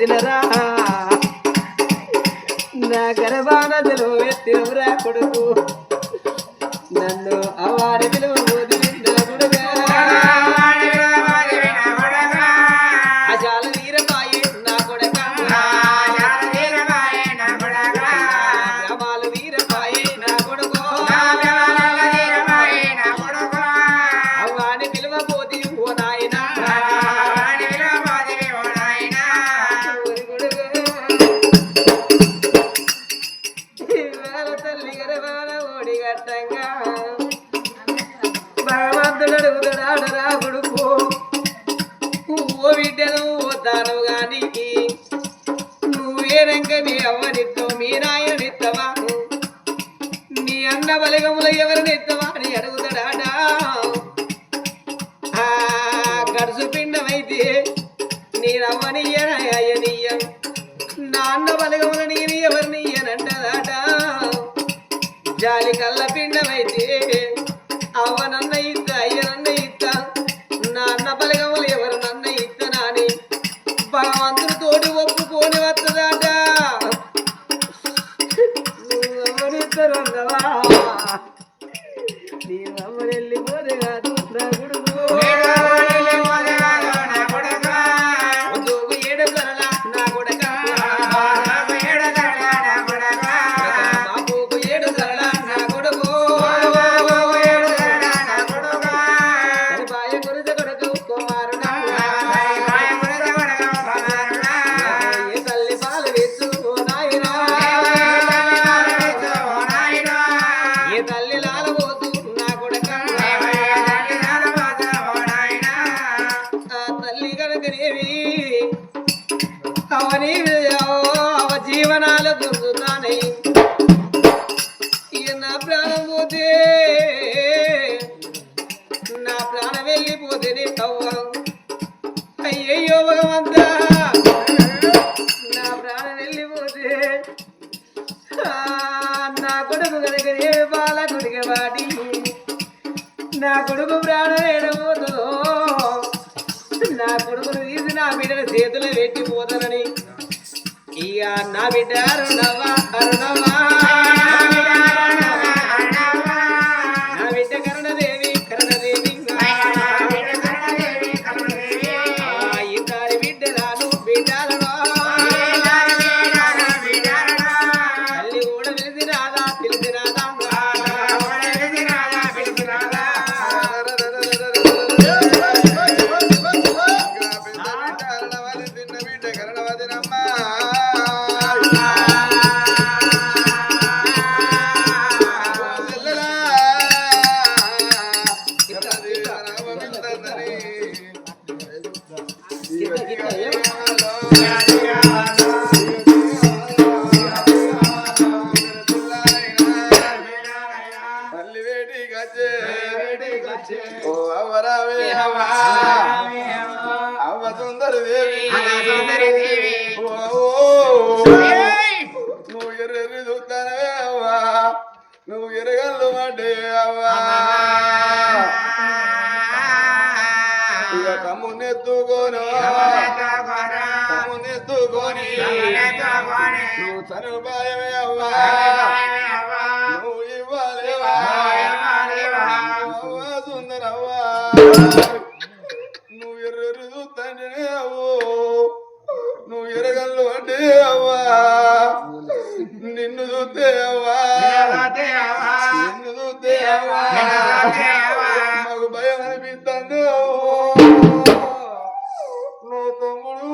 ఎత్తినరా నా గర్భానదులు ఎత్తినవురా కొడుకు. నన్ను అవారి విలువ అన్న బలగముల ఎవరిని అని అడుగుతాడా గడుసు పిండమైతే నేనవ్వనియ్యన అయ్యనియ్యం నా అన్న బలిగములు నేను ఎవరినియ్యనంటదాట జాలి ఇక నా ప్రాణం వెళ్ళిపోతే నా ప్రాణం అయ్యయ్యో భగవంతా. నా ప్రాణం వెళ్ళిపోతే నా కొడుకు కనుక ఏ బాల వాటి. వాడి నా కొడుకు ప్రాణం ఏడబోతుందో నా కొడుకును తీసి నా బిడ్డను చేతిలో పెట్టిపోతానని ఇక నా బిడ్డ అరుణవా అరుణవా తల్లి వేటి గచ్చే ఓ అవరావే అవ్వ సుందర దేవి. ఓ, ఓ. నువ్వు ఎర్రెర్రి చూస్తానవే అవ్వా నువ్వు ఎరగల్లు అంటే అవ్వా ఇక తమ్మునెత్తుకోను తమ్మునెత్తుకొని నువ్వు అవ్వా నువ్వు ఎర్రెర్రి చూస్తానే నువ్వు ఎరగల్లు అంటే అవ్వా నిన్ను చూస్తే అవ్వా నిన్ను చూస్తే అవ్వా మాకు భయం నువ్వు తమ్ముడు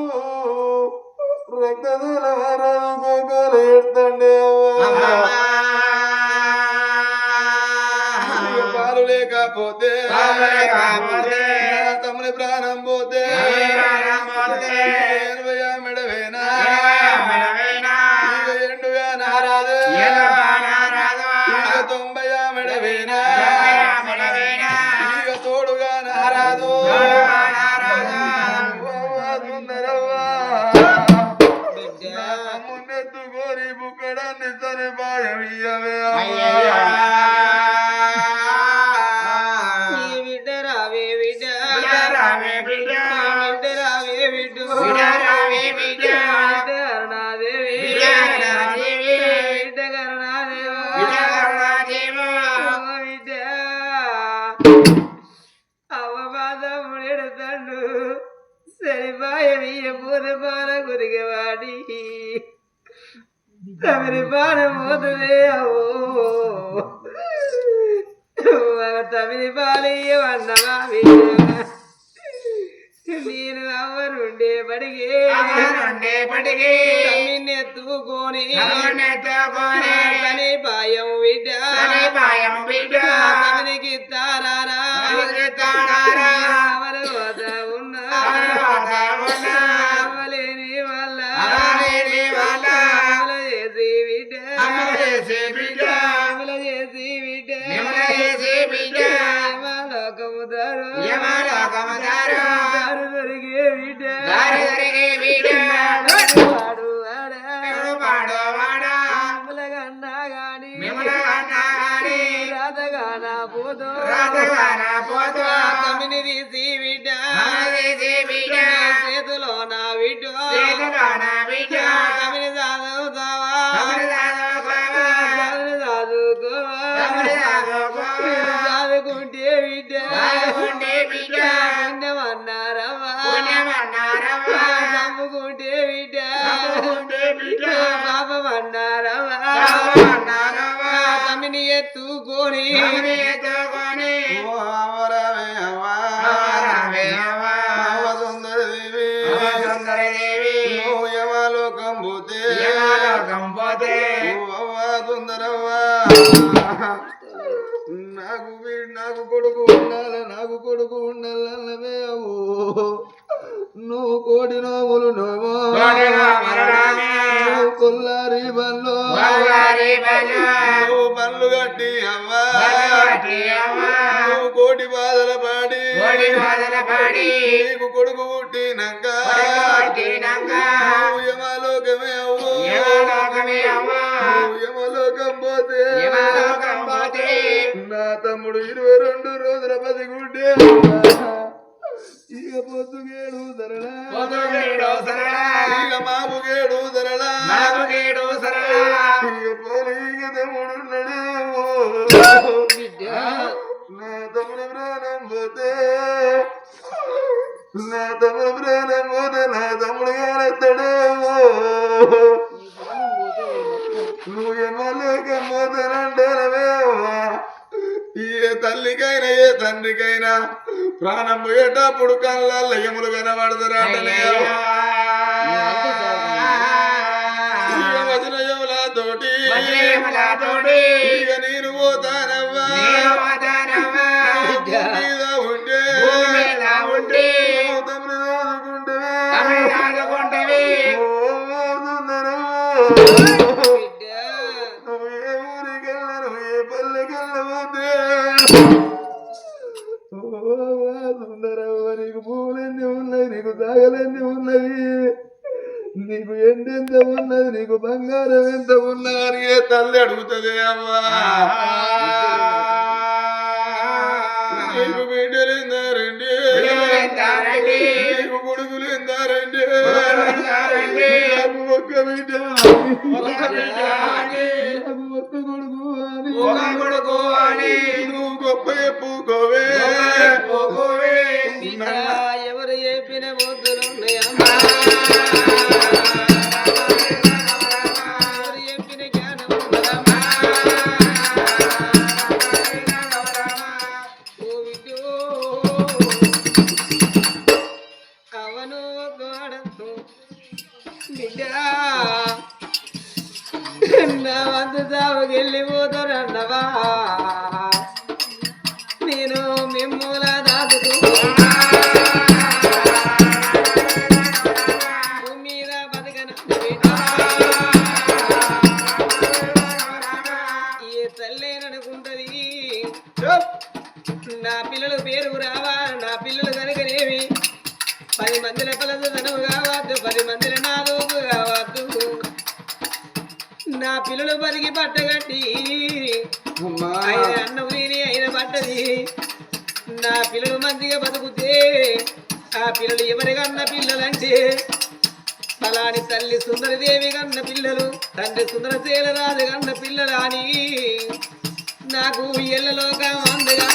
రక్తదూల ఎడుతండి అవ్వా ఇక పాలు లేకపోతే నా తమ్ముని ప్రాణం పోతే మెడవేనా తొంభై తోడుగా నారాదు తమిరి పోతులే అవో తమిరి పాలయ్య వన్నమా నేను అవరుండే బడిగే అవరుండే బడిగే. తమ్మినెత్తుకొని తమ్మినెత్తుకొని. తని పాయం బిడ్డ సరిపాయం బిడ్డ. తమిరికి తారారా తారారా. తమిని తీసి బిడ్డ అమల చేసి బిడ్డ. చేతిలో నా బిడ్డ పుణ్యమన్నారవ్వా పుణ్యమన్నారవ్వా. చంపుకుంటే బిడ్డ. పాపమన్నారవ్వా పాపమన్నారవ్వా. తమిని ఎత్తుకొని ఎత్తుకొని. పోతే పోతే. సుందరవ్వ. నాకు వీ- నాకు కొడుకు ఉండాలి నాకు కొడుకు ఉండాలన్నవే అవ్వు నువ్వు కోడి నోములు నోమో. నువ్వు కొల్లారి బండ్లు. నువ్వు బండ్లు కట్టి అవ్వా. నువ్వు కోటి బాధల పాడి కోడి బాధల పాడి. నీకు కొడుకు పుట్టినాక తమ్ముడు ఇరవై రెండు రోజుల గుడ్డే ఇక పొద్దుగేడు ధరలా. పొద్దుగేడు సరళ. ఇక మాపుగేడు ధరలా. నాలుగేడు సరళ. ఇక పోలీగ తమ్ముడున్నాడే నా తమ్ముడు ప్రాణం పోతే నా తమ్ముడు ప్రాణం తండ్రికైనా ప్రాణం పోయేటప్పుడు కళ్ళ ఎములు కనబడతారంటనే ఇక నేను పోతానవ్వా నీకు దాగలెన్ని ఉన్నవి నీకు ఎండెంత ఉన్నది నీకు బంగారం ఎంత ఉన్నదని ఏ తల్లి అడుగుతుంది అవ్వా. నీకు బిడ్డలు ఎందారండి? నీకు కొడుకులు ఎందారండి ఒక్క బిడ్డ ఒక్క కొడుకు అని, నువ్వు గొప్ప చెప్పుకోవే. చెప్పిన బుద్ధులున్నాయమ్మా చెప్పిన జ్ఞానం అవను గోడతో బిడ్డ. నా వంతు సాగుకెళ్ళిపోతారన్నవా పది మందిల నాలుగు కావద్దు నా పిల్లలు బతికి పట్టగట్టి ఆయన అన్నం తిని అయిన పట్టది నా పిల్లలు మంచిగా బతుకుతే ఆ పిల్లలు ఎవరి కన్న పిల్లలంటే ఫలాని తల్లి సుందరదేవి కన్న పిల్లలు తండ్రి సుందరశీల రాజు కన్న పిల్లలు అని. నాకు ఎల్లలోకం అందగా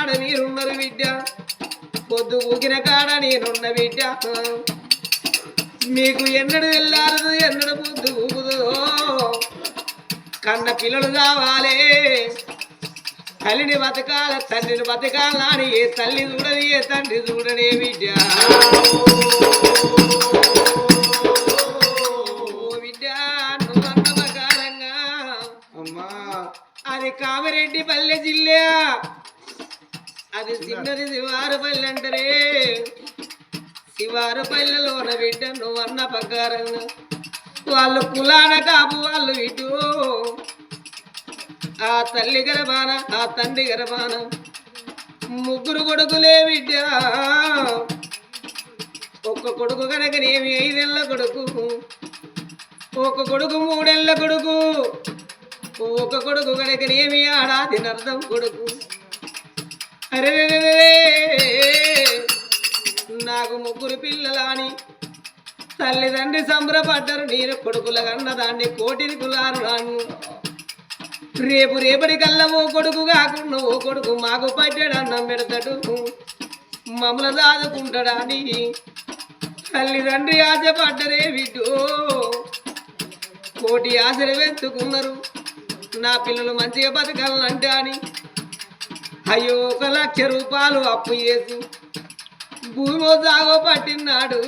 కాడ మీరున్నారు బిడ్డ పొద్దు ఊగిన కాడ నేనున్న బిడ్డ మీకు ఎన్నడు వెళ్ళారదు ఎన్నడు పొద్దు ఊగుతుందో కన్న పిల్లలు కావాలి. తల్లిని బతకాల తండ్రిని బతకాలని ఏ తల్లి చూడని ఏ తండ్రి చూడనే అమ్మా. అది కామిరెడ్డి పల్లె జిల్లా. అది చిన్నది శివారు పల్లె అంటారే. శివారు పల్లెలోన బిడ్డ నువ్వన్న ప్రకారంగా వాళ్ళు కులాన కాపు వాళ్ళు ఇటు. ఆ తల్లి గర్భాన ఆ తండ్రి గర్భాన ముగ్గురు కొడుకులే బిడ్డ. ఒక్క కొడుకు కనుకనేమి ఐదేళ్ళ కొడుకు. ఒక కొడుకు మూడేళ్ళ కొడుకు. ఒక కొడుకు కనుకనేమి ఆడాది నర్థం కొడుకు. అరే నాకు ముగ్గురు పిల్లలాని తల్లిదండ్రి సంబరపడ్డారు నేను కొడుకుల కన్నదాన్ని కోటిని కులారు రాను. రేపు రేపటి కల్లా ఓ కొడుకు కాకుండా ఓ కొడుకు మాకు పట్టాడు అన్నం పెడతాడు. మమ్మల దాదుకుంటాడని తల్లిదండ్రి ఆశపడ్డరే విడ్డు. కోటి ఆశలు వెతుకున్నారు. నా పిల్లలు మంచిగా బతకాలంటే అని అయ్యో ఒక లక్ష రూపాయలు అప్పు చేసి భూమిలో సాగో పట్టినాడు.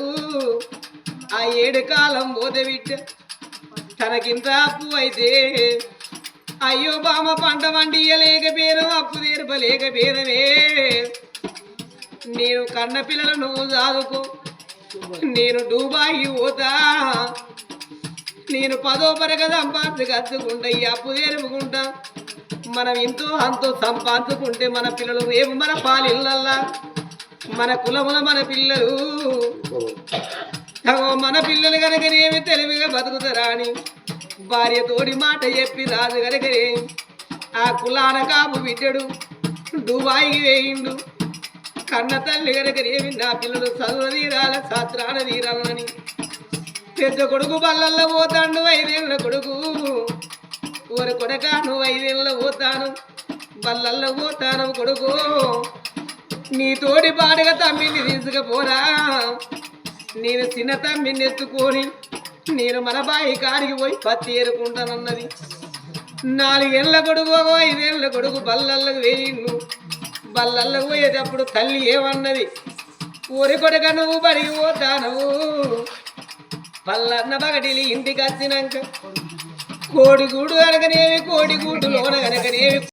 ఆ ఏడు కాలం పోతే బిడ్డ తనకింత అప్పు అయితే అయ్యో బామ పంట వండియలేకపోయినా అప్పు తీర్పలేకపోయినవే నేను కన్న పిల్లలను నువ్వు చదువుకో నేను డూబాయి పోతా. నేను పదో పరగ సంపాదించి కత్తుకుంటా ఈ అప్పు తెరుపుకుంటా. మనం ఎంతో అంతో సంపాదించుకుంటే మన పిల్లలు రేపు మన పాలిళ్ళల్లా మన కులముల మన పిల్లలు. మన పిల్లలు కనుకనేమి తెలివిగా బతుకుతారా అని భార్య తోడి మాట చెప్పి రాజు కనుక ఆ కులాన కాపు బిడ్డడు దుబాయికి వేయిండు. కన్న తల్లి కనుకనేమి నా పిల్లలు చదువు తీరాల శాస్త్రాన తీరాలని. పెద్ద కొడుకు బల్లల్లో పోతాడు ఐదేళ్ళ కొడుకు. ఓరి కొడక నువ్వు ఐదేళ్ళలో పోతాను. బల్లల్లో పోతాను కొడుకు. నీ తోడి పాడుగా తమ్మిని తీసుకుపోరా. నేను చిన్న తమ్మిని ఎత్తుకొని నేను మన బాయి కాడికి పోయి పత్తి ఏరుకుంటానన్నది. నాలుగేళ్ళ కొడుకు ఐదేళ్ళ ఐదేళ్ళ కొడుకు బల్లల్లకు వేయిండు. బల్లల్లకు పోయేటప్పుడు తల్లి ఏమన్నది? ఊరి కొడక నువ్వు బడికి పోతాను బల్లన్న బగటిలి ఇంటికి వచ్చినాక కోడిగూడు అనగనేవి కోడిగూడు లోన గనకనేవి